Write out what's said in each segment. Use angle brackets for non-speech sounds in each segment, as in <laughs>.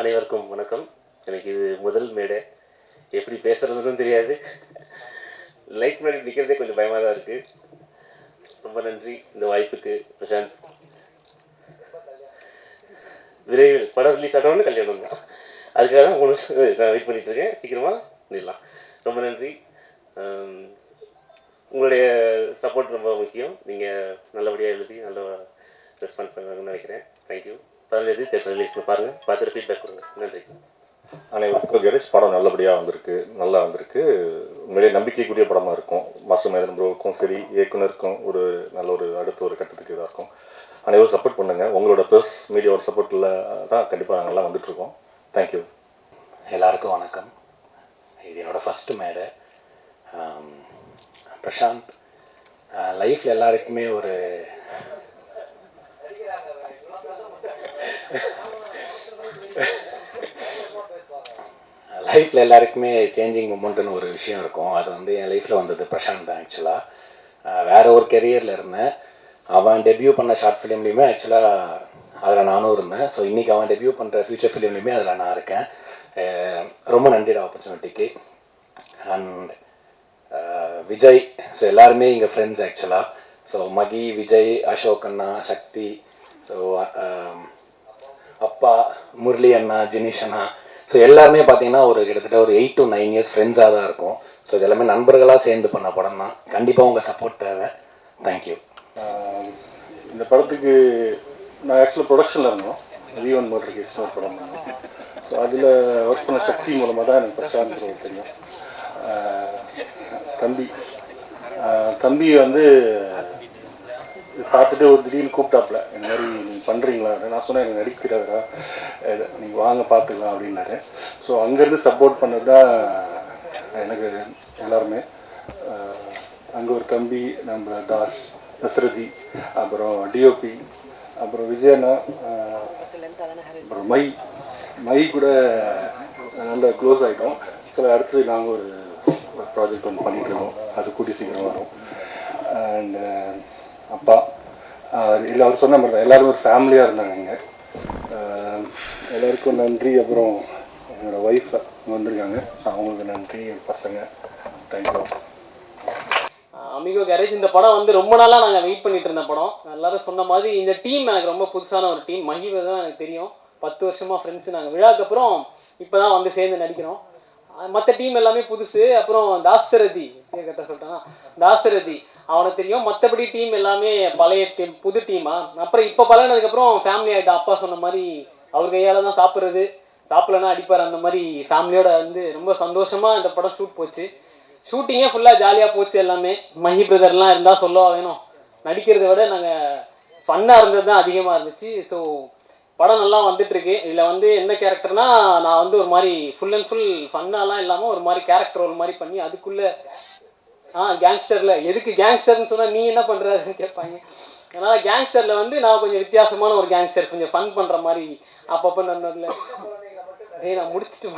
அனைவருக்கும் வணக்கம். எனக்கு இது முதல் மேடை. எப்படி பேசுறதுன்னு தெரியாது. லைட் முன்னாடி நிற்கிறதே கொஞ்சம் பயமாக தான் இருக்குது ரொம்ப நன்றி இந்த வாய்ப்புக்கு பிரசாந்த். விரைவில் படம் ரிலீஸ் ஆகணும்னு கல்யாணம் தான் அதுக்காக தான் ஒன்று நான் வெயிட் பண்ணிகிட்ருக்கேன் இருக்கேன். சீக்கிரமாக நிடலாம் ரொம்ப நன்றி. உங்களுடைய சப்போர்ட் ரொம்ப முக்கியம். நீங்கள் நல்லபடியாக எழுதி நல்ல ரெஸ்பாண்ட் பண்ணுவாங்கன்னு நினைக்கிறேன். தேங்க்யூ பதினஞ்சு தேட்டர் ரிலீஸ் பாருங்கள் பார்த்துட்டு ஃபீட்பேக் கொடுங்க. நன்றி. அனைவருக்கும் கணேஷ் படம் நல்லபடியாக வந்திருக்கு. நல்லா வந்திருக்கு. உண்மையிலே நம்பிக்கைக்குரிய படமாக இருக்கும். மாஸ்டர் மேதன் ப்ரோவுக்கும் சரி இயக்குனருக்கும் ஒரு நல்ல ஒரு அடுத்த ஒரு கட்டத்துக்கு இதாக இருக்கும். அனைவரும் சப்போர்ட் பண்ணுங்க. உங்களோட ப்ரெஸ் மீடியாவோட சப்போர்ட்டில் தான் கண்டிப்பாக நாங்கள்லாம் வந்துட்டுருக்கோம் தேங்க்யூ எல்லாருக்கும் வணக்கம். இது என்னோடய ஃபஸ்ட்டு மேடை. பிரசாந்த். லைஃப்பில் எல்லாருக்குமே ஒரு லைஃப்பில் எல்லாருக்குமே சேஞ்சிங் மூமெண்ட்னு ஒரு விஷயம் இருக்கும். அது வந்து என் லைஃப்பில் வந்தது பிரசாந்த் தான் ஆக்சுவலாக வேறு ஒரு கெரியரில் இருந்தேன். அவன் டெபியூ பண்ண ஷார்ட் ஃபிலிம்லேயுமே ஆக்சுவலாக அதில் நானும் இருந்தேன். ஸோ இன்றைக்கி அவன் டெபியூ பண்ணுற ஃபியூச்சர் ஃபிலிம்லேயுமே அதில் நான் இருக்கேன். ரொம்ப நன்றிடா ஆப்பர்ச்சுனிட்டிக்கு அண்ட் விஜய் ஸோ எல்லாருமே இங்கே ஃப்ரெண்ட்ஸ் ஆக்சுவலாக ஸோ மகி விஜய் அசோக் அண்ணா சக்தி. ஸோ அப்பா முரளி அண்ணா ஜினிஷ் அண்ணா. ஸோ எல்லாருமே பார்த்தீங்கன்னா ஒரு கிட்டத்தட்ட ஒரு எயிட் டு நைன் இயர்ஸ் ஃப்ரெண்ட்ஸாக தான் இருக்கும். ஸோ இது எல்லாமே நண்பர்களாக சேர்ந்து பண்ண படம் தான். கண்டிப்பாக உங்கள் சப்போர்ட் தேவை. தேங்க்யூ இந்த படத்துக்கு நான் ஆக்சுவலாக ப்ரொடக்ஷனில் இருந்தோம். ரீவன் ஒன் மோட்டர் கேஸ் ஒரு படம். ஸோ அதில் ஒர்க் பண்ண சக்தி மூலமாக தான் எனக்கு பிரசாந்த் தெரியும். தம்பி. தம்பி வந்து சாப்பிட்டுட்டு பார்த்துட்டு ஒரு திடீர்னு கூப்பிட்டாப்புல இந்த மாதிரி நீங்கள் பண்ணுறீங்களா நான் சொன்னேன் எனக்கு நடிக்கிறவரா? இதை நீங்கள் வாங்க பார்த்துக்கலாம் அப்படின்னாரு. ஸோ அங்கேருந்து சப்போர்ட் பண்ணது தான் எனக்கு எல்லாருமே அங்கே ஒரு தம்பி நம்ம தாஸ் தசரதி அப்புறம் டிஓபி அப்புறம் விஜயண்ணா அப்புறம் மை மை கூட நல்ல க்ளோஸ் ஆகிட்டோம் சில அடுத்தது நாங்கள் ஒரு ப்ராஜெக்ட் ஒன்று பண்ணிட்டு இருக்கோம் அது கூட்டி சீக்கிரம் வரும். அண்ட் அப்பா. இல்லை அவர் சொன்ன மாதிரி தான். எல்லாரும் ஒரு ஃபேமிலியாக இருந்தாங்க இங்கே. எல்லாருக்கும் நன்றி. அப்புறம் என்னோடய ஒய்ஃப் வந்திருக்காங்க. ஸோ அவங்களுக்கு நன்றி. என் பசங்க தேங்க்யூ அமிகோ கேரேஜ் இந்த படம் வந்து ரொம்ப நாளாக நாங்கள் வெயிட் பண்ணிட்டு இருந்த படம். எல்லாரும் சொன்ன மாதிரி இந்த டீம் எனக்கு ரொம்ப புதுசான ஒரு டீம் மகிவை தான் எனக்கு தெரியும். பத்து வருஷமாக ஃப்ரெண்ட்ஸு நாங்கள் விழாக்கு அப்புறம் இப்போ தான் வந்து சேர்ந்து நடிக்கிறோம். மற்ற டீம் எல்லாமே புதுசு. அப்புறம் தாசரதி கேட்ட சொல்லிட்டேன்னா தாசரதி அவனுக்கு தெரியும். மற்றபடி டீம் எல்லாமே பழைய டீம் புது டீமா அப்புறம் இப்போ பழகினதுக்கப்புறம் ஃபேமிலி ஆகிட்டான் அப்பா சொன்ன மாதிரி அவர் கையால் தான் சாப்பிட்றது. சாப்பிடலன்னா அடிப்பார். அந்த மாதிரி ஃபேமிலியோட வந்து ரொம்ப சந்தோஷமாக இந்த படம் ஷூட் போச்சு. ஷூட்டிங்கே ஃபுல்லாக ஜாலியாக போச்சு எல்லாமே. மஹி பிரதர்லாம் இருந்தால் சொல்லவா வேணும்? நடிக்கிறத விட நாங்கள் ஃபன்னாக இருந்தது தான் அதிகமாக இருந்துச்சு. ஸோ படம் நல்லா வந்துட்டுருக்கு. இதில் வந்து என்ன கேரக்டர்னா நான் வந்து ஒரு மாதிரி ஃபுல் அண்ட் ஃபுல் ஃபன்னாலாம் இல்லாமல் ஒரு மாதிரி கேரக்டர் ஒரு மாதிரி பண்ணி அதுக்குள்ளே ஆ கேங்ஸ்டரில் எதுக்கு கேங்ஸ்டர்னு சொன்னால் நீ என்ன பண்ணுறதுன்னு கேட்பாங்க. அதனால் கேங்ஸ்டரில் வந்து நான் கொஞ்சம் வித்தியாசமான ஒரு கேங்ஸ்டர் கொஞ்சம் ஃபன் பண்ணுற மாதிரி அப்பப்போ நடந்ததில்ல ஏய் நான் முடிச்சுட்டு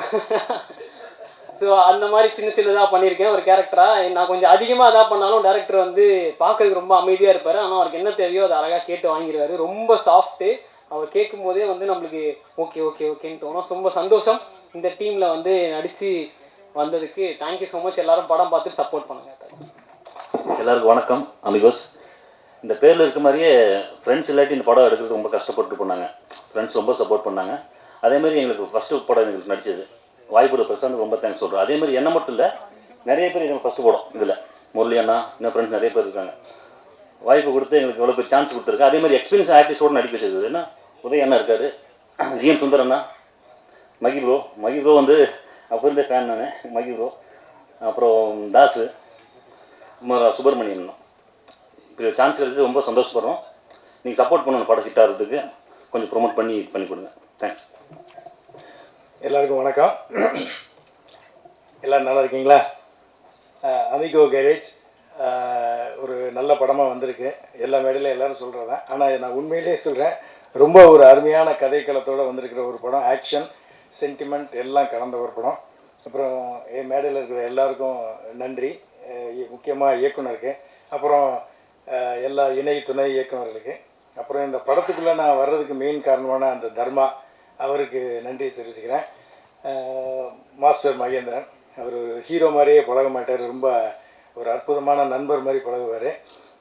ஸோ அந்த மாதிரி சின்ன சின்னதாக பண்ணியிருக்கேன். ஒரு கேரக்டராக நான் கொஞ்சம் அதிகமாக அதாக பண்ணாலும் டேரக்டர் வந்து பார்க்கறதுக்கு ரொம்ப அமைதியாக இருப்பார். ஆனால் அவருக்கு என்ன தேவையோ அதை அழகாக கேட்டு வாங்கிடுவார் ரொம்ப சாஃப்ட்டு அவர் கேட்கும் போதே வந்து நம்மளுக்கு ஓகே ஓகே ஓகேன்னு தோணும். ரொம்ப சந்தோஷம். இந்த டீமில் வந்து நடித்து வந்ததுக்கு. தேங்க்யூ ஸோ மச் எல்லாரும் படம் பார்த்து சப்போர்ட் பண்ணுங்கள் எல்லாருக்கும் வணக்கம் அமிகோஸ் இந்த பேரில் இருக்க மாதிரியே ஃப்ரெண்ட்ஸ் இல்லாட்டி இந்த படம் எடுக்கிறது ரொம்ப கஷ்டப்பட்டு பண்ணாங்க. ஃப்ரெண்ட்ஸ் ரொம்ப சப்போர்ட் பண்ணாங்க. அதே மாதிரி எங்களுக்கு ஃபஸ்ட்டு படம் எங்களுக்கு நடிச்சது. வாய்ப்பு பிரசாந்த் ரொம்ப தேங்க்ஸ் சொல்கிறேன் அதே மாதிரி என்ன மட்டும் இல்லை நிறைய பேர் எங்களுக்கு ஃபஸ்ட்டு படம் இதில். முரளி அண்ணா இன்னும் ஃப்ரெண்ட்ஸ் நிறைய பேர் இருக்காங்க. வாய்ப்பு கொடுத்து எங்களுக்கு இவ்வளோ பேர் சான்ஸ் கொடுத்துருக்கு. அதே மாதிரி எக்ஸ்பீரியன்ஸ் ஆர்டிஸ்டோடு நடிக்க வச்சிருக்குது என்ன? உதய அண்ணா இருக்காரு. ஜிஎம் சுந்தர் அண்ணா. மகி ப்ரோ மகி ப்ரோ வந்து அப்போ இருந்த ஃபேன் நான். மகி ப்ரோ அப்புறம் தாஸு சுப்பிரமணியன் இப்போ சான்ஸ் கிடைச்சது ரொம்ப சந்தோஷப்படுறோம். நீங்கள் சப்போர்ட் பண்ணணும் படம் ஹிட் ஆகிறதுக்கு. கொஞ்சம் ப்ரொமோட் பண்ணி இது பண்ணி கொடுங்க. தேங்க்ஸ் எல்லாருக்கும் வணக்கம். எல்லோரும் நல்லா இருக்கீங்களா? அமிகோ கேரேஜ் ஒரு நல்ல படமாக வந்திருக்கு. எல்லா மேடையில் எல்லாரும் சொல்கிறது தான் ஆனால் நான் உண்மையிலேயே சொல்கிறேன் ரொம்ப ஒரு அருமையான கதைக்களத்தோடு வந்திருக்கிற ஒரு படம். ஆக்ஷன் சென்டிமெண்ட் எல்லாம் கலந்த ஒரு படம். அப்புறம் என் மேடையில் இருக்கிற எல்லாருக்கும் நன்றி. முக்கியமாக இயக்குனருக்கு அப்புறம் எல்லா இணை துணை இயக்குநர்களுக்கு அப்புறம் இந்த படத்துக்குள்ளே நான் வர்றதுக்கு மெயின் காரணமான அந்த தர்மா அவருக்கு நன்றி தெரிவிச்சுக்கிறேன். மாஸ்டர் மகேந்திரன் அவர் ஹீரோ மாதிரியே பழக மாட்டார். ரொம்ப ஒரு அற்புதமான நண்பர் மாதிரி பழகுவார்.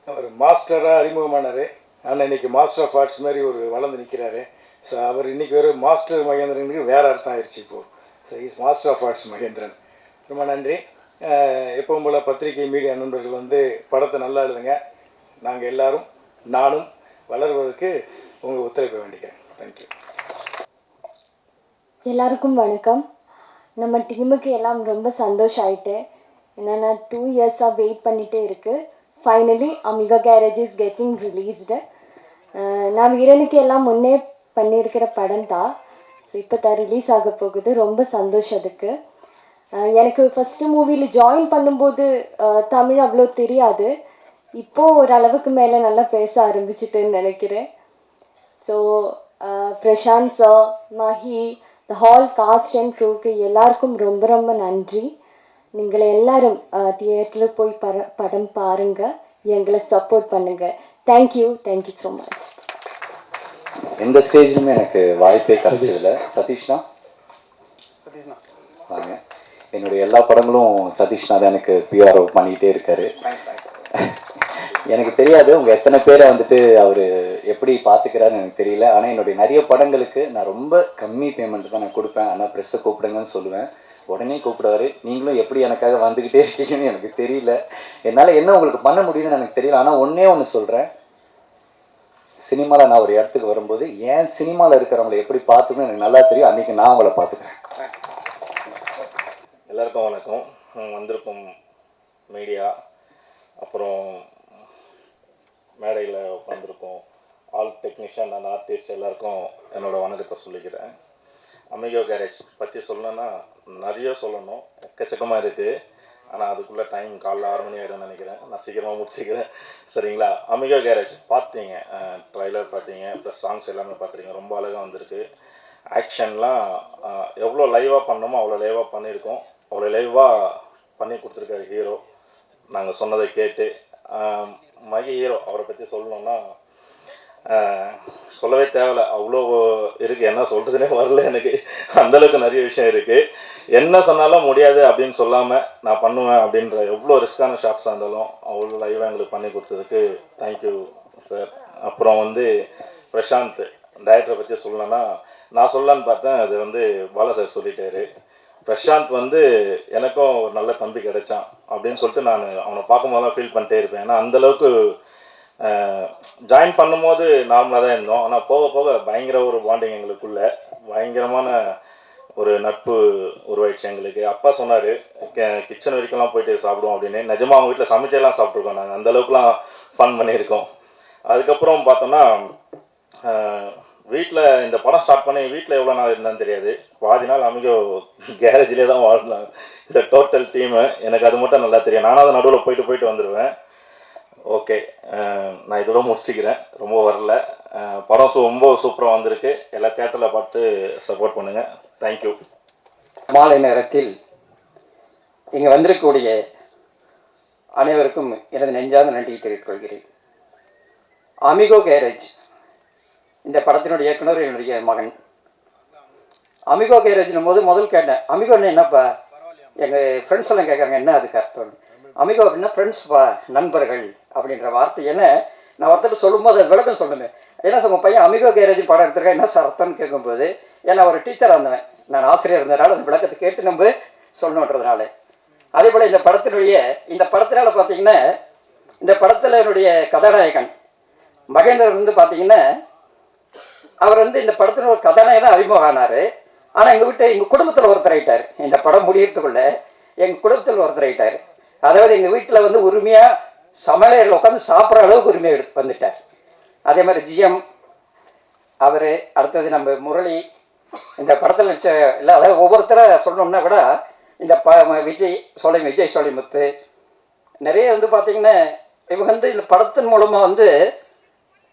அவர் மாஸ்டராக அறிமுகமானார். ஆனால் இன்னைக்கு மாஸ்டர் ஆஃப் ஆர்ட்ஸ் மாதிரி ஒரு வளர்ந்து நிற்கிறாரு ஸோ அவர் இன்றைக்கி ஒரு மாஸ்டர் மகேந்திரனுக்கு வேறு அர்த்தம் ஆயிடுச்சு இப்போது so is master of arts Mahendran. ரொம்ப நன்றி. எப்பவும் போல் பத்திரிகை மீடியா நண்பர்கள் வந்து படத்தை நல்லா எழுதுங்க. நாங்கள் எல்லாரும் நானும் வளர்வதற்கு உங்கள் ஒத்துழைப்பை வேண்டிக்கிறேன். தேங்க்யூ எல்லாருக்கும் வணக்கம். நம்ம டீமுக்கு எல்லாம் ரொம்ப சந்தோஷம் ஆயிட்டு என்னென்னா டூ இயர்ஸாக வெயிட் பண்ணிகிட்டே இருக்குது finally Amigo garage is getting released நான் வீரனுக்கு எல்லாம் முன்னே பண்ணியிருக்கிற படம் தான் ஸோ இப்போ தான் ரிலீஸ் ஆக போகுது. ரொம்ப சந்தோஷம் அதுக்கு. எனக்கு ஃபஸ்ட்டு மூவியில் ஜாயின் பண்ணும்போது தமிழ் அவ்வளோ தெரியாது. இப்போது ஓரளவுக்கு மேலே நல்லா பேச ஆரம்பிச்சிட்டேன்னு நினைக்கிறேன். So Prashanth sir Mahi the whole cast and க்ரூக்கு எல்லாருக்கும் ரொம்ப ரொம்ப நன்றி. நீங்கள் எல்லாரும் தியேட்டரில் போய் பர படம் பாருங்கள் எங்களை சப்போர்ட் பண்ணுங்கள் தேங்க்யூ தேங்க்யூ ஸோ மச் எந்த ஸ்டேஜ்லையுமே எனக்கு வாய்ப்பே கிடைச்சதில்ல. சதீஷ்னா வாங்க. என்னுடைய எல்லா படங்களும் சதீஷ் தான் எனக்கு பிஆர்ஓ பண்ணிக்கிட்டே இருக்காரு. எனக்கு தெரியாது உங்கள் எத்தனை பேரை வந்துட்டு அவர் எப்படி பார்த்துக்கிறாருன்னு எனக்கு தெரியல. ஆனால் என்னுடைய நிறைய படங்களுக்கு நான் ரொம்ப கம்மி பேமெண்ட் தான் நான் கொடுப்பேன். ஆனால் ப்ரெஸ்ஸை கூப்பிடுங்கன்னு சொல்லுவேன். உடனே கூப்பிடுவாரு நீங்களும் எப்படி எனக்காக வந்துக்கிட்டே இருக்கீங்கன்னு எனக்கு தெரியல. என்னால் என்ன உங்களுக்கு பண்ண முடியுதுன்னு எனக்கு தெரியல. ஆனால் ஒன்றே ஒன்று சொல்கிறேன் சினிமாவில் நான் ஒரு இடத்துக்கு வரும்போது ஏன் சினிமாவில் இருக்கிறவங்களை எப்படி பார்த்துக்கணும்னு எனக்கு நல்லா தெரியும். அன்றைக்கி நான் அவங்கள பார்த்துக்கிறேன். எல்லாருக்கும் வணக்கம். வந்திருக்கும் மீடியா அப்புறம் மேடையில் உட்காந்துருக்கோம் ஆல் டெக்னீஷியன் அண்ட் ஆர்டிஸ்ட் எல்லாருக்கும் என்னோட வணக்கத்தை சொல்லிக்கிறேன். அமிகோ கேரேஜ் பற்றி சொல்லணும்னா நிறைய சொல்லணும். எக்கச்சக்கமாக இருக்குது ஆனால் அதுக்குள்ளே டைம் காலைல ஆறு மணி ஆகிடும்னு நினைக்கிறேன். நான் சீக்கிரமாக முடிச்சுக்கிறேன். சரிங்களா? அமிகோ கேரேஜ் பார்த்தீங்க. ட்ரைலர் பார்த்தீங்க. ப்ளஸ் சாங்ஸ் எல்லாமே பார்த்துருங்க ரொம்ப அழகாக வந்திருக்கு. ஆக்ஷன்லாம் எவ்வளோ லைவாக பண்ணோமோ அவ்வளோ லைவாக பண்ணியிருக்கோம். அவ்வளோ லைவாக பண்ணி கொடுத்துருக்காரு ஹீரோ நாங்கள் சொன்னதை கேட்டு மகி ஹீரோ அவரை பற்றி சொல்லணும்னா சொல்லவே தேவையில்ல. அவ்வளோ இருக்குது என்ன சொல்கிறதுனே வரல எனக்கு. அந்தளவுக்கு நிறைய விஷயம் இருக்குது என்ன சொன்னாலும் முடியாது அப்படின்னு சொல்லாமல் நான் பண்ணுவேன் அப்படின்ற எவ்வளோ ரிஸ்க்கான ஷாட்ஸாக இருந்தாலும் அவ்வளோ லைவாக எங்களுக்கு பண்ணி கொடுத்ததுக்கு தேங்க்யூ சார் அப்புறம் வந்து பிரசாந்த் டைரக்டரை பற்றி சொல்லணும்னா நான் சொல்லலான்னு பார்த்தேன். அது வந்து பாலா சார் சொல்லிட்டாரு. பிரசாந்த் வந்து எனக்கும் ஒரு நல்ல தம்பி கிடைச்சான் அப்படின்னு சொல்லிட்டு நான் அவனை பார்க்கும்போதெல்லாம் ஃபீல் பண்ணிட்டே இருப்பேன். ஏன்னா அந்தளவுக்கு ஜாயின் பண்ணும்போது நார்மலாக தான் இருந்தோம். ஆனால் போக போக பயங்கர ஒரு பாண்டிங் எங்களுக்குள்ள. பயங்கரமான ஒரு நட்பு உருவாயிடுச்சு எங்களுக்கு. அப்பா சொன்னார் கிச்சன் வரைக்கும்லாம் போயிட்டு சாப்பிடுவோம் அப்படின்னு. நிஜமாக அவங்க வீட்டில் சமைச்செல்லாம் சாப்பிட்ருக்கோம் நாங்கள் அந்தளவுக்குலாம் ஃபன் பண்ணியிருக்கோம். அதுக்கப்புறம் பார்த்தோம்னா வீட்டில் இந்த படம் ஸ்டார்ட் பண்ணி வீட்டில் எவ்வளோ நாள் இருந்தான்னு தெரியாது. பாதி நாள் அமிகோ கேரேஜ்லேயே தான் வாழ்ந்தாங்க. இந்த டோட்டல் டீமு எனக்கு அது மட்டும் நல்லா தெரியும். நானும் அது நடுவில் போயிட்டு போயிட்டு வந்துடுவேன் ஓகே நான் இதோட முடிச்சுக்கிறேன். ரொம்ப வரல. படம் ரொம்ப சூப்பராக வந்திருக்கு. எல்லா தேட்டரில் பார்த்து சப்போர்ட் பண்ணுங்கள் தேங்க்யூ மாலை நேரத்தில் இங்கே வந்திருக்கக்கூடிய அனைவருக்கும் எனது நெஞ்சார்ந்த நன்றியை தெரிவித்துக் கொள்கிறேன். அமிகோ கேரேஜ் இந்த படத்தினுடைய இயக்குனர் என்னுடைய மகன். அமிகோ கேரேஜ்னும் போது முதல் கேட்டேன். அமிகோன்னு என்னப்பா? எங்கள் ஃப்ரெண்ட்ஸ் எல்லாம் கேட்குறாங்க என்ன அதுக்கு அர்த்தம் அமிகோ அப்படின்னா ஃப்ரெண்ட்ஸ்ப்பா நண்பர்கள் அப்படின்ற வார்த்தை. வார்த்தையை நான் ஒருத்தர் சொல்லும்போது அது விளக்கம் சொல்லுவேன் ஏன்னா சார் உங்கள் பையன் அமிகோ கேரேஜ் படம் எடுத்திருக்கேன் என்ன சார் அர்த்தம்னு கேட்கும்போது ஏன்னா ஒரு டீச்சராக இருந்தவன். நான் ஆசிரியர் இருந்ததுனால அந்த விளக்கத்தை கேட்டு நம்ம சொல்லணுன்றதுனால. அதே போல் இந்த படத்தினுடைய இந்த படத்தினால பார்த்தீங்கன்னா இந்த படத்தில் என்னுடைய கதாநாயகன் மகேந்திரன் வந்து பார்த்தீங்கன்னா அவர் வந்து இந்த படத்தில் ஒரு கதாநாயகன் அறிமுகம் ஆனார். ஆனால் எங்கள் வீட்டை எங்கள் குடும்பத்தில் ஒருத்தர் ஆகிட்டார் இந்த படம் முடியறதுக்குள்ள எங்கள் குடும்பத்தில் ஒருத்தர் ஆயிட்டார். அதாவது எங்கள் வீட்டில் வந்து உரிமையாக சமையலையில் உட்காந்து சாப்பிட்ற அளவுக்கு உரிமையை எடுத்து வந்துட்டார். அதே மாதிரி ஜிஎம் அவர் அடுத்தது நம்ம முரளி இந்த படத்தில் நடிச்ச இல்லை அதாவது ஒவ்வொருத்தரை சொல்லணும்னா கூட இந்த ப விஜய் சோலை விஜய் சோலைமுத்து நிறைய வந்து பார்த்தீங்கன்னா இவங்க வந்து இந்த படத்தின் மூலமாக வந்து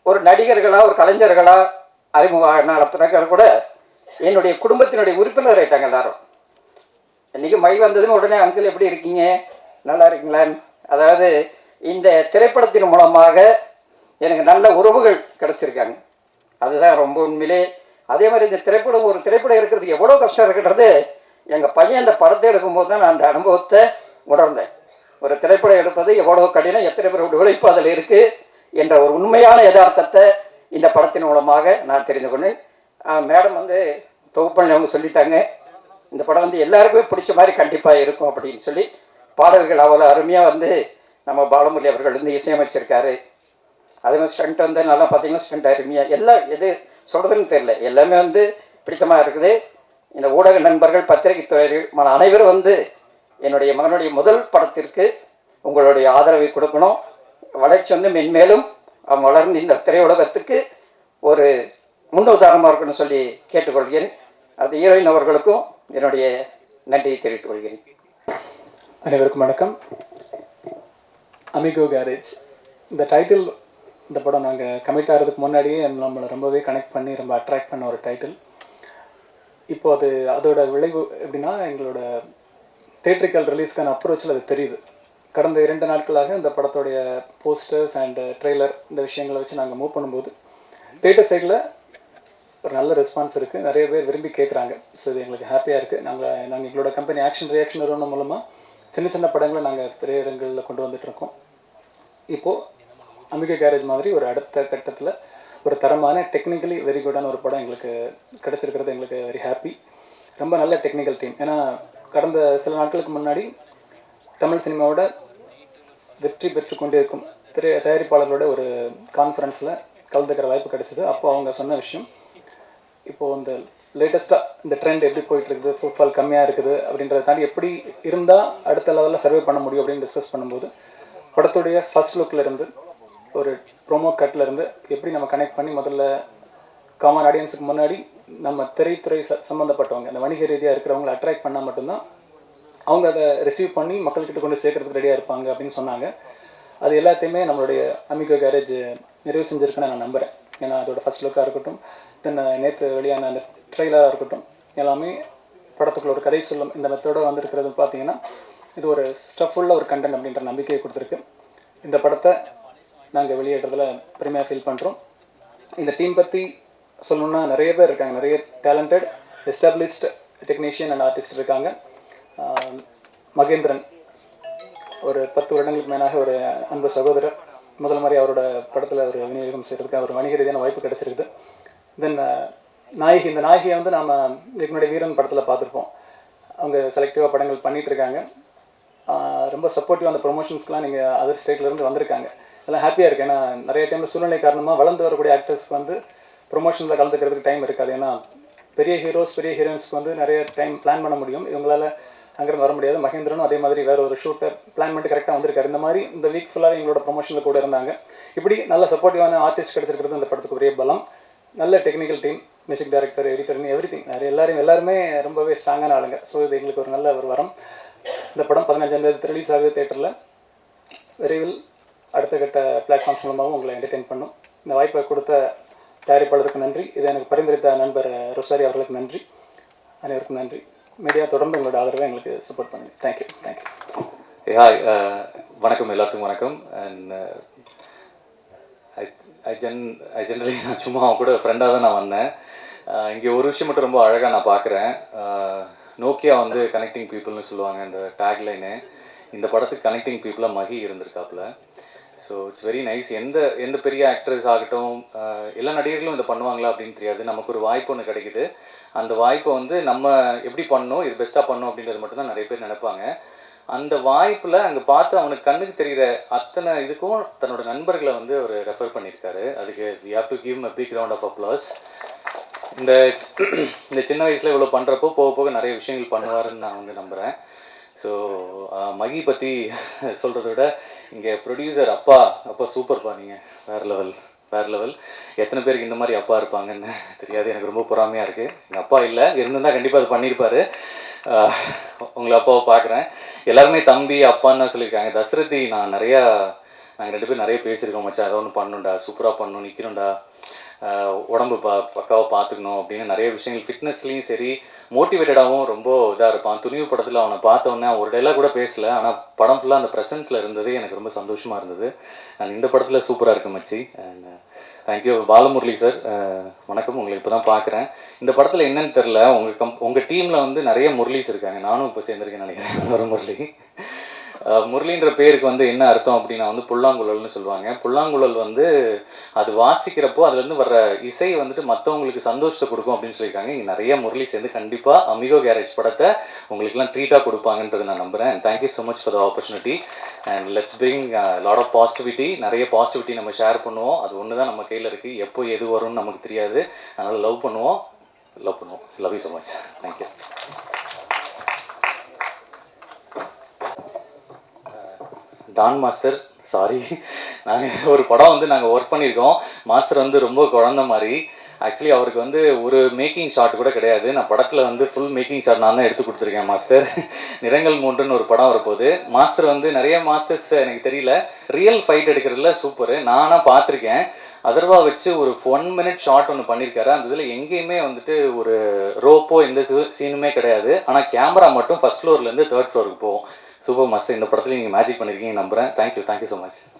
ஒரு நடிகர்களாக ஒரு கலைஞர்களாக அறிமுக பிறகு கூட என்னுடைய குடும்பத்தினுடைய உறுப்பினர் ஆயிட்டாங்க எல்லாரும். இன்னைக்கு மை வந்ததும் உடனே அங்கிள் எப்படி இருக்கீங்க? நல்லா இருக்கீங்களான்னு அதாவது இந்த திரைப்படத்தின் மூலமாக எனக்கு நல்ல உறவுகள் கிடைச்சிருக்காங்க. அதுதான் ரொம்ப உண்மையிலே. அதே மாதிரி இந்த திரைப்படம் ஒரு திரைப்படம் இருக்கிறது எவ்வளோ கஷ்டம் இருக்குன்றது எங்கள் பையன் இந்த படத்தை எடுக்கும்போது தான் நான் அந்த அனுபவத்தை உணர்ந்தேன். ஒரு திரைப்படம் எடுப்பது எவ்வளோ கடினம் எத்தனை பேரோட உழைப்பு அதில் இருக்குது என்ற ஒரு உண்மையான யதார்த்தத்தை இந்த படத்தின் மூலமாக நான் தெரிந்து கொண்டேன். மேடம் வந்து தொகுப்பண்ணி அவங்க சொல்லிட்டாங்க இந்த படம் வந்து எல்லாருக்குமே பிடிச்ச மாதிரி கண்டிப்பாக இருக்கும் அப்படின்னு சொல்லி பாடல்கள் அவ்வளோ அருமையாக வந்து நம்ம பாலமுரளி அவர்கள் வந்து இசையமைச்சிருக்காரு. அதே மாதிரி ஸ்டண்ட் வந்து நல்லா பார்த்தீங்கன்னா ஸ்டண்ட் அருமையாக எல்லாம் எது சொல்கிறதுன்னு தெரியல. எல்லாமே வந்து பிடித்தமாக இருக்குது. இந்த ஊடக நண்பர்கள் பத்திரிகை துறைகள் அனைவரும் வந்து என்னுடைய மகனுடைய முதல் படத்திற்கு உங்களுடைய ஆதரவை கொடுக்கணும். வளர்ச்சி வந்து மென்மேலும் அவன் வளர்ந்து இந்த திரையுலகத்துக்கு ஒரு முன்னுதாரணமாக இருக்குன்னு சொல்லி கேட்டுக்கொள்கிறேன். அது ஹீரோயின் அவர்களுக்கும் என்னுடைய நன்றியை தெரிவித்துக் கொள்கிறேன். அனைவருக்கும் வணக்கம். அமிகோ கேரேஜ் இந்த டைட்டில் இந்த படம் நாங்கள் கமிட் ஆகிறதுக்கு முன்னாடியே நம்மளை ரொம்பவே கனெக்ட் பண்ணி ரொம்ப அட்ராக்ட் பண்ண ஒரு டைட்டில் இப்போ அது அதோட விளைவு எப்படின்னா எங்களோட தேட்ரிக்கல் ரிலீஸ்க்கான அப்ரோச்சில் அது தெரியுது. கடந்த இரண்டு நாட்களாக இந்த படத்தோடைய போஸ்டர்ஸ் அண்ட் ட்ரெய்லர் இந்த விஷயங்களை வச்சு நாங்கள் மூவ் பண்ணும்போது தேட்டர் சைடில் ஒரு நல்ல ரெஸ்பான்ஸ் இருக்குது நிறைய பேர் விரும்பி கேட்குறாங்க ஸோ இது எங்களுக்கு ஹாப்பியாக இருக்குது நாங்கள் நாங்கள் எங்களோட கம்பெனி ஆக்ஷன் ரியாக்ஷன் நிறுவனம் மூலமாக சின்ன சின்ன படங்களை நாங்கள் திரையரங்களில் கொண்டு வந்துட்டுருக்கோம். இப்போது அம்பிகை கேரேஜ் மாதிரி ஒரு அடுத்த கட்டத்தில் ஒரு தரமான டெக்னிக்கலி வெரி குட்டான ஒரு படம் எங்களுக்கு கிடச்சிருக்கிறது. எங்களுக்கு வெரி ஹாப்பி ரொம்ப நல்ல டெக்னிக்கல் டீம் ஏன்னா கடந்த சில நாட்களுக்கு முன்னாடி தமிழ் சினிமாவோட வெற்றி பெற்று கொண்டிருக்கும் திரை தயாரிப்பாளர்களோட ஒரு கான்ஃபரன்ஸில் கலந்துக்கிற வாய்ப்பு கிடைச்சிது. அப்போ அவங்க சொன்ன விஷயம் இப்போது இந்த லேட்டஸ்ட்டாக இந்த ட்ரெண்ட் எப்படி போயிட்டு இருக்குது ஃபுட்ஃபால் கம்மியாக இருக்குது அப்படின்றத தாண்டி எப்படி இருந்தால் அடுத்த லெவலில் சர்வே பண்ண முடியும் அப்படின்னு டிஸ்கஸ் பண்ணும்போது படத்துடைய ஃபர்ஸ்ட் லுக்கில் இருந்து ஒரு ப்ரோமோ கட்டில் இருந்து எப்படி நம்ம கனெக்ட் பண்ணி முதல்ல காமன் ஆடியன்ஸுக்கு முன்னாடி நம்ம திரைத்துறை ச சம்மந்தப்பட்டவங்க அந்த வணிக ரீதியாக இருக்கிறவங்களை அட்ராக்ட் பண்ணால் மட்டும்தான் அவங்க அதை ரிசீவ் பண்ணி மக்கள்கிட்ட கொண்டு சேர்க்கறதுக்கு ரெடியாக இருப்பாங்க அப்படின்னு சொன்னாங்க. அது எல்லாத்தையுமே நம்மளுடைய அமிகோ கேரேஜ் நிறைவு செஞ்சுருக்குன்னு நான் நம்புகிறேன் ஏன்னா அதோட ஃபர்ஸ்ட் லுக்காக இருக்கட்டும் தென் நேற்று வெளியான அந்த ட்ரெய்லராக இருக்கட்டும் எல்லாமே படத்துக்குள்ள ஒரு கதை சொல்லும் இந்த மெத்தோட வந்திருக்கிறது பார்த்தீங்கன்னா இது ஒரு ஸ்டஃபுள்ள ஒரு கண்டென்ட் அப்படின்ற நம்பிக்கையை கொடுத்துருக்கு. இந்த படத்தை நாங்கள் வெளியிடுறதுல பெருமையாக ஃபீல் பண்ணுறோம் இந்த டீம் பற்றி சொல்லணுன்னா நிறைய பேர் இருக்காங்க. நிறைய talented established technician and artist இருக்காங்க. மகேந்திரன். ஒரு பத்து வருடங்களுக்கு மேலாக ஒரு அன்பு சகோதரர். முதல் மாதிரி அவரோட படத்தில் ஒரு விநியோகம் செய்கிறதுக்கு ஒரு வணிக ரீதியான வாய்ப்பு கிடைச்சிருக்குது. தென் நாயகி இந்த நாயகியை வந்து நாம் இதுக்கு முன்னாடி வீரன் படத்தில் பார்த்துருப்போம். அவங்க செலக்டிவாக படங்கள் பண்ணிகிட்டு இருக்காங்க ரொம்ப சப்போர்ட்டிவ் அந்த ப்ரொமோஷன்ஸ்க்குலாம் நீங்கள் அதர் ஸ்டேட்லேருந்து வந்திருக்காங்க. அதெல்லாம் ஹாப்பியாக இருக்குது ஏன்னா நிறைய டைமில் சூழ்நிலை காரணமாக வளர்ந்து வரக்கூடிய ஆக்டர்ஸ்க்கு வந்து ப்ரொமோஷனில் கலந்துக்கிறதுக்கு டைம் இருக்காது. ஏன்னா பெரிய ஹீரோஸ் பெரிய ஹீரோயின்ஸ்க்கு வந்து நிறைய டைம் பிளான் பண்ண முடியும். இவங்களால் அங்கேருந்து வர முடியாது. மகேந்திரனும் அதே மாதிரி வேற ஒரு ஷூட்டை பிளான் பண்ணிட்டு கரெக்டாக வந்திருக்காரு. இந்த மாதிரி இந்த வீக் ஃபுல்லாக எங்களோட ப்ரொமோஷனில் கூட இருந்தாங்க. இப்படி நல்ல சப்போர்ட்டிவான ஆர்டிஸ்ட் கிடைச்சிருக்கிறது இந்த படத்துக்கு பெரிய பலம். நல்ல டெக்னிக்கல் டீம் மியூசிக் டைரக்டர் எடிட்டர்னு எவ்ரி திங் நிறைய எல்லாரும் எல்லாருமே ரொம்பவே ஸ்ட்ராங்கான ஆளுங்க. ஸோ இது எங்களுக்கு ஒரு நல்ல ஒரு வரம். இந்த படம் பதினஞ்சாம் தேதி ரிலீஸ் ஆகுது தேட்டரில் விரைவில் அடுத்த கட்ட பிளாட்ஃபார்ம்ஸ் மூலமாகவும் உங்களை என்டர்டெயின் பண்ணும். இந்த வாய்ப்பை கொடுத்த தயாரிப்பாளருக்கு நன்றி. இதை எனக்கு பரிந்துரைத்த நண்பர் ரொசாரி அவர்களுக்கு நன்றி. அனைவருக்கும் நன்றி. மீடியா தொடர்ந்து உங்களோட ஆதரவை எங்களுக்கு சப்போர்ட் பண்ணுங்க. தேங்க்யூ தேங்க்யூ ஹாய் வணக்கம் எல்லாத்துக்கும் வணக்கம். And I I gen I generally நான் சும்மா அவன் கூட ஃப்ரெண்டாக தான் நான் வந்தேன். Uh, இங்கே ஒரு விஷயம் மட்டும் ரொம்ப அழகாக நான் பார்க்குறேன். Uh, நோக்கியா வந்து கனெக்டிங் பீப்புள்னு சொல்லுவாங்க இந்த டேக்லைனு இந்த படத்துக்கு கனெக்டிங் பீப்புளாக மகி இருந்திருக்காப்புல. ஸோ இட்ஸ் வெரி நைஸ் எந்த எந்த பெரிய ஆக்டர்ஸ் ஆகட்டும் எல்லா நடிகர்களும் இதை பண்ணுவாங்களா அப்படின்னு தெரியாது. நமக்கு ஒரு வாய்ப்பு ஒன்று கிடைக்குது. அந்த வாய்ப்பை வந்து நம்ம எப்படி பண்ணணும் இது பெஸ்ட்டாக பண்ணணும் அப்படின்றது மட்டும்தான் நிறைய பேர் நினைப்பாங்க. அந்த வாய்ப்பில் அங்கே பார்த்து அவனுக்கு கண்ணுக்கு தெரிகிற அத்தனை இதுக்கும் தன்னோட நண்பர்களை வந்து அவர் ரெஃபர் பண்ணியிருக்காரு. அதுக்கு we have to give a big round of applause இந்த இந்த சின்ன வயசில் இவ்வளோ பண்ணுறப்போ போக போக நிறைய விஷயங்கள் பண்ணுவாருன்னு நான் வந்து நம்புகிறேன் ஸோ மகி பற்றி சொல்கிறத விட இங்கே ப்ரொடியூசர் அப்பா அப்பா சூப்பர்ப்பா நீங்கள் வேறு லெவல் வேறு லெவல் எத்தனை பேருக்கு இந்த மாதிரி அப்பா இருப்பாங்கன்னு <laughs> தெரியாது. எனக்கு ரொம்ப பொறாமையாக இருக்குது எங்கள் அப்பா இல்லை. இருந்திருந்தால் கண்டிப்பாக அது பண்ணியிருப்பார் உங்களை அப்பாவை பார்க்குறேன். எல்லாருமே தம்பி அப்பான்னு தான் சொல்லியிருக்காங்க. தசரதி நான் நிறையா நாங்கள் ரெண்டு பேரும் நிறைய பேசியிருக்கோம் மச்சா அதை ஒன்று பண்ணணும்டா சூப்பராக பண்ணணும் நிற்கணும்டா உடம்பு பா பக்காவாக பார்த்துக்கணும் அப்படின்னு நிறைய விஷயங்கள் ஃபிட்னஸ்லேயும் சரி மோட்டிவேட்டடாகவும் ரொம்ப இதாக இருப்பான். துணிவு படத்தில் அவனை பார்த்தோன்னே ஒரு டைலாக் கூட பேசல ஆனால் படம் ஃபுல்லாக அந்த ப்ரெசன்ஸில் இருந்தது எனக்கு ரொம்ப சந்தோஷமாக இருந்தது. அண்ட் இந்த படத்தில் சூப்பராக இருக்கு மச்சி. And thank you uh, Balamurali sir வணக்கம். உங்களை இப்போ தான் பார்க்குறேன் இந்த படத்தில் என்னன்னு தெரில உங்கள் கம் உங்கள் டீமில் வந்து நிறைய முரளிஸ் இருக்காங்க. நானும் இப்போ சேர்ந்துருக்கேன் நினைக்கிறேன். <laughs> ஒரு முரளி முரளின்ற பேருக்கு வந்து என்ன அர்த்தம் அப்படின்னா வந்து புல்லாங்குழல்னு சொல்லுவாங்க. புல்லாங்குழல் வந்து அது வாசிக்கிறப்போ அதுலேருந்து வர்ற இசை வந்துட்டு மற்றவங்களுக்கு சந்தோஷத்தை கொடுக்கும் அப்படின்னு சொல்லியிருக்காங்க. இங்கே நிறைய முரளி சேர்ந்து கண்டிப்பாக அமிகோ கேரேஜ் படத்தை உங்களுக்குலாம் ட்ரீட்டாக கொடுப்பாங்கன்றது நான் நம்புகிறேன் thank you so much for the opportunity and let's bring lot of positivity நிறைய பாசிட்டிவிட்டி நம்ம ஷேர் பண்ணுவோம். அது ஒன்று தான் நம்ம கையில் இருக்குது எப்போ எது வரும்னு நமக்கு தெரியாது. அதனால் லவ் பண்ணுவோம். லவ் பண்ணுவோம். Love you so much thank you Dan master sorry நாங்கள் ஒரு படம் வந்து நாங்கள் ஒர்க் பண்ணியிருக்கோம். மாஸ்டர் வந்து ரொம்ப குழந்த மாதிரி. ஆக்சுவலி அவருக்கு வந்து ஒரு மேக்கிங் ஷாட் கூட கிடையாது. நான் படத்தில் வந்து ஃபுல் மேக்கிங் ஷாட் நான் தான் எடுத்து கொடுத்துருக்கேன் மாஸ்டர் நிறங்கள் மூன்றுன்னு ஒரு படம் வரப்போகுது. மாஸ்டர் வந்து நிறைய மாஸ்டர்ஸ் எனக்கு தெரியல. ரியல் ஃபைட் எடுக்கிறதுல சூப்பர் நானாக பார்த்துருக்கேன். அதர்வா வச்சு ஒரு ஒன் மினிட் ஷார்ட் ஒன்று பண்ணியிருக்காரு. அந்த இதில் எங்கேயுமே வந்துட்டு ஒரு ரோப்போ எந்த சீனுமே கிடையாது. ஆனால் கேமரா மட்டும் ஃபஸ்ட் ஃப்ளோர்லேருந்து தேர்ட் ஃப்ளோருக்கு போகும். சூப்பர் மாஸ்டர் இந்த படத்தில் நீங்கள் மேஜிக் பண்ணியிருக்கீங்க நம்புகிறேன் தேங்க்யூ தேங்க்யூ ஸோ மச்